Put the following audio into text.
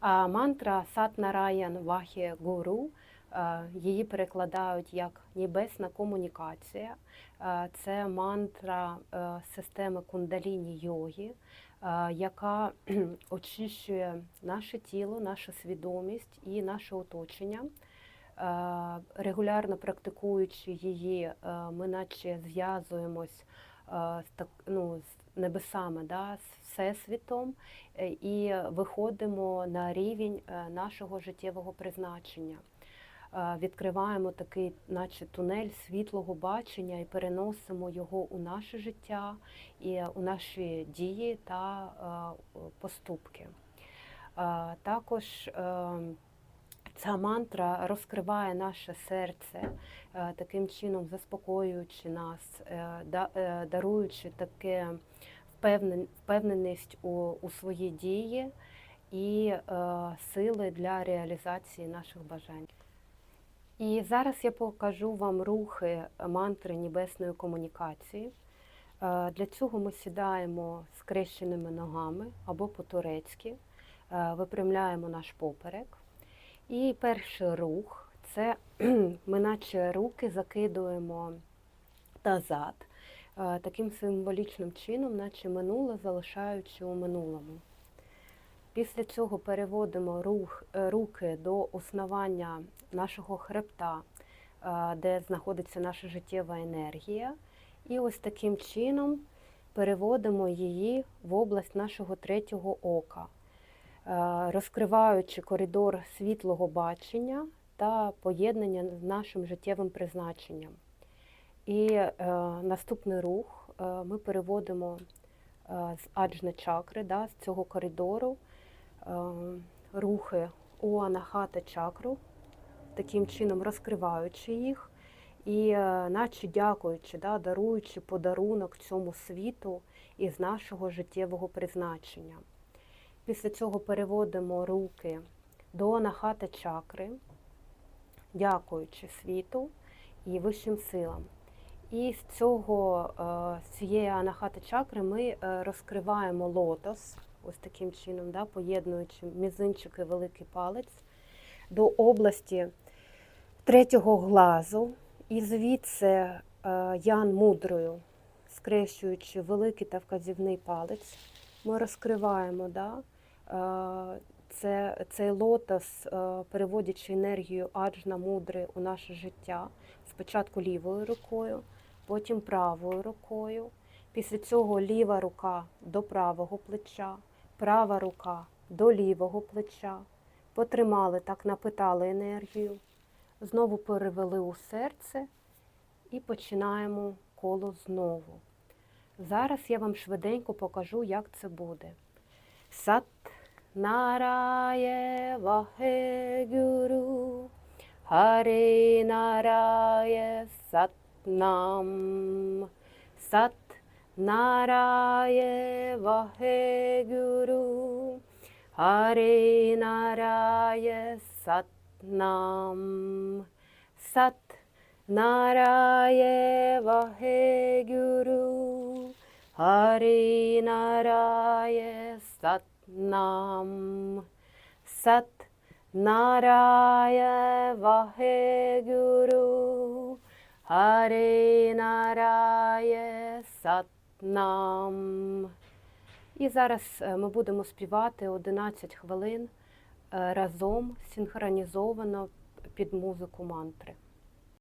А мантра Сат Нараян Вахі Гуру. е, Її перекладають як небесна комунікація. Е, Це мантра е, системи кундаліні йоги, яка очищує наше тіло, нашу свідомість і наше оточення. Регулярно практикуючи її, ми наче зв'язуємось ну, з небесами, да, з всесвітом е, і виходимо на рівень е, нашого життєвого призначення. Е, Відкриваємо такий, наче тунель світлого бачення і переносимо його у наше життя і у наші дії та е, поступки. Е, Також е, Ця мантра розкриває наше серце, е, таким чином заспокоюючи нас, е, е, даруючи таке впевненість у, у свої дії і сили для реалізації наших бажань. І зараз я покажу вам рухи мантри небесної комунікації. Для цього ми сідаємо скрещеними ногами або по-турецьки, випрямляємо наш поперек. І перший рух це ми наче руки закидуємо назад, е, таким символічним чином, наче минуле залишаючи у минулому. Після цього переводимо рух, е, руки до основання нашого хребта, е, де знаходиться наша життєва енергія. І ось таким чином переводимо її в область нашого третього ока розкриваючи коридор світлого бачення та поєднання з нашим життєвим призначенням. І е, наступний рух е, ми переводимо е, з аджна чакри, да, з цього коридору е, рухи у анахата чакру, таким чином розкриваючи їх. І е, наче дякуючи, да, даруючи подарунок цьому світу із нашого життєвого призначення. Після цього переводимо руки до анахата чакри, дякуючи світу і вищим силам. І з цього, е, з цієї анахата чакри ми е, розкриваємо лотос, ось таким чином, да, поєднуючи мізинчик і великий палець до області третього глазу. І звідси е, ян мудрою, скрещуючи великий та вказівний палець, ми розкриваємо да, це, цей лотос, е, переводячи енергію аджна мудри у наше життя, спочатку лівою рукою, потім правою рукою. Після цього ліва рука до правого плеча, права рука до лівого плеча. Потримали, так напитали енергію, знову перевели у серце і починаємо коло знову. Зараз я вам швиденько покажу, як це буде. Сат नाराय वह गुरु हरे नाराय सत्म सत् नाराय वहे गुरु हरे नाराय सत्नाम। सत् नाराय वहे गुरु हरे नाराय нарає сат нам. Сат нарає вахе Харе нарає сат. І зараз е, ми будемо співати 11 хвилин е, разом синхронізовано під музику мантри.